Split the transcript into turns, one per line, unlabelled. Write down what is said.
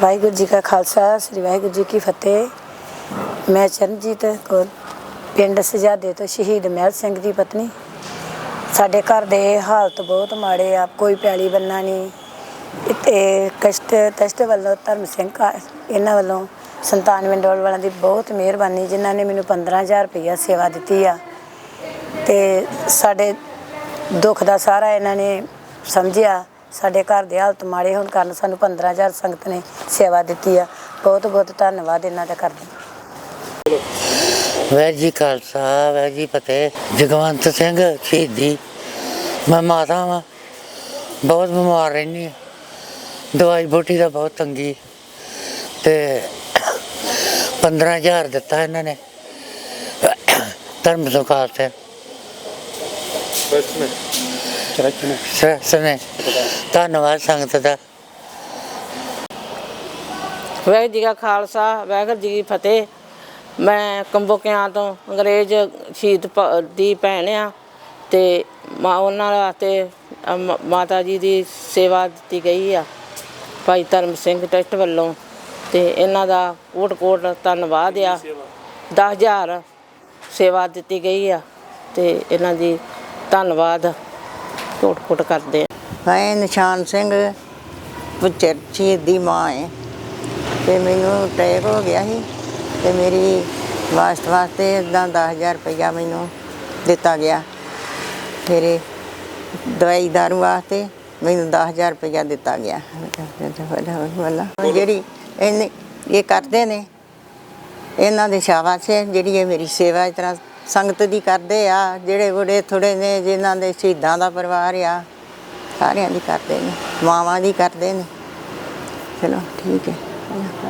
ਵਾਹਿਗੁਰੂ ਜੀ ਕਾ ਖਾਲਸਾ, ਸ੍ਰੀ ਵਾਹਿਗੁਰੂ ਜੀ ਕੀ ਫਤਿਹ। ਮੈਂ ਚਰਨਜੀਤ ਕੌਰ, ਪਿੰਡ ਸਜਾਦੇ ਤੋਂ ਸ਼ਹੀਦ ਮਹਿਲ ਸਿੰਘ ਦੀ ਪਤਨੀ। ਸਾਡੇ ਘਰ ਦੇ ਹਾਲਤ ਬਹੁਤ ਮਾੜੇ ਆ, ਕੋਈ ਪੈਲੀ ਬੰਨਾ ਨਹੀਂ। ਤੇ ਕਸ਼ਟ ਤਸ਼ਟ ਵੱਲੋਂ ਧਰਮ ਸਿੰਘ ਕਾ- ਇਹਨਾਂ ਵੱਲੋਂ ਸੰਤਾਨ ਮੰਡਲ ਵਾਲਿਆਂ ਦੀ ਬਹੁਤ ਮਿਹਰਬਾਨੀ, ਜਿਨ੍ਹਾਂ ਨੇ ਮੈਨੂੰ 15000 ਰੁਪਇਆ ਸੇਵਾ ਦਿੱਤੀ ਆ। ਤੇ ਸਾਡੇ ਦੁੱਖ ਦਾ ਸਾਰਾ ਇਹਨਾਂ ਨੇ ਸਮਝਿਆ। ਸਾਡੇ ਘਰ ਦੇ ਹਾਲਤ ਮਾੜੇ ਹੋਣ ਕਾਰਨ ਸਾਨੂੰ 15000 ਸੰਗਤ ਨੇ ਸੇਵਾ ਦਿੱਤੀ ਆ। ਬਹੁਤ ਬਹੁਤ ਧੰਨਵਾਦ ਇਹਨਾਂ ਦਾ ਕਰਦੇ ਹਾਂ।
ਜੀ ਖਾਲਸਾ, ਵਾਹਿਗੁਰੂ ਜੀ ਫਤਿਹ। ਜਗਵੰਤ ਸਿੰਘ ਸ਼ਹੀਦੀ। ਮੈਂ ਮਾਤਾ ਵਾਂ। ਬਹੁਤ ਬਿਮਾਰ ਰਹਿੰਦੀ ਹਾਂ। ਦਵਾਈ ਬੂਟੀ ਦਾ ਬਹੁਤ ਤੰਗੀ। ਤੇ 15000 ਦਿੱਤਾ ਇਹਨਾਂ ਨੇ। ਧਰਮ ਸੁਖਾਲ ਤੇ ਸਰ ਨੇ। ਧੰਨਵਾਦ ਸੰਗਤ ਦਾ।
ਵਾਹਿਗੁਰੂ ਜੀ ਕਾ ਖਾਲਸਾ ਵਾਹਿਗੁਰੂ ਜੀ ਕੀ ਫਤਿਹ। ਮੈਂ ਕੰਬੋਕਿਆਂ ਤੋਂ ਅੰਗਰੇਜ਼ ਸ਼ਹੀਦ ਭ- ਦੀ ਭੈਣ ਆ ਤੇ ਮਾ ਉਹਨਾਂ ਵਾਸਤੇ ਅ, ਮ- ਮਾਤਾ ਜੀ ਦੀ ਸੇਵਾ ਦਿੱਤੀ ਗਈ ਆ ਭਾਈ ਧਰਮ ਸਿੰਘ ਟਰਸਟ ਵੱਲੋਂ। ਤੇ ਇਹਨਾਂ ਦਾ ਕੋਟ ਕੋਟ ਧੰਨਵਾਦ ਆ। 10000 ਸੇਵਾ ਦਿੱਤੀ ਗਈ ਆ ਤੇ ਇਹਨਾਂ ਦੀ ਧੰਨਵਾਦ। ਕੋਟ ਕੋਟ ਕਰਦੇ
ਮੈਂ ਨਿਸ਼ਾਨ ਸਿੰਘ ਪੁੱਚਰ ਸ਼ਹੀਦ ਦੀ ਮਾਂ ਹੈ ਤੇ ਮੈਨੂੰ ਅਟੈਕ ਹੋ ਗਿਆ ਸੀ ਤੇ ਮੇਰੀ ਵਾਸਤ ਵਾਸਤੇ ਇਦਾਂ 10000 ਰੁਪਇਆ ਮੈਨੂੰ ਦਿੱਤਾ ਗਿਆ। ਮੇਰੇ ਦਵਾਈ ਦਾਰੂ ਵਾਸਤੇ ਮੈਨੂੰ 10000 ਰੁਪਇਆ ਦਿੱਤਾ ਗਿਆ। ਜਿਹੜੀ ਇਹਨੇ, ਇਹ ਕਰਦੇ ਨੇ, ਇਹਨਾਂ ਦੇ ਸ਼ਾਬਾਸ਼ ਹੈ, ਜਿਹੜੀ ਇਹ ਮੇਰੀ ਸੇਵਾ ਇਸ ਤਰ੍ਹਾਂ ਸੰਗਤ ਦੀ ਕਰਦੇ ਆ, ਜਿਹੜੇ ਬੁੜੇ ਥੋੜੇ ਨੇ, ਜਿਨ੍ਹਾਂ ਦੇ ਸ਼ਹੀਦਾਂ ਦਾ ਪਰਿਵਾਰ ਆ, ਸਾਰਿਆਂ ਦੀ ਕਰਦੇ ਨੇ, ਮਾਵਾਂ ਦੀ ਕਰਦੇ ਨੇ। ਚਲੋ, ਠੀਕ ਹੈ।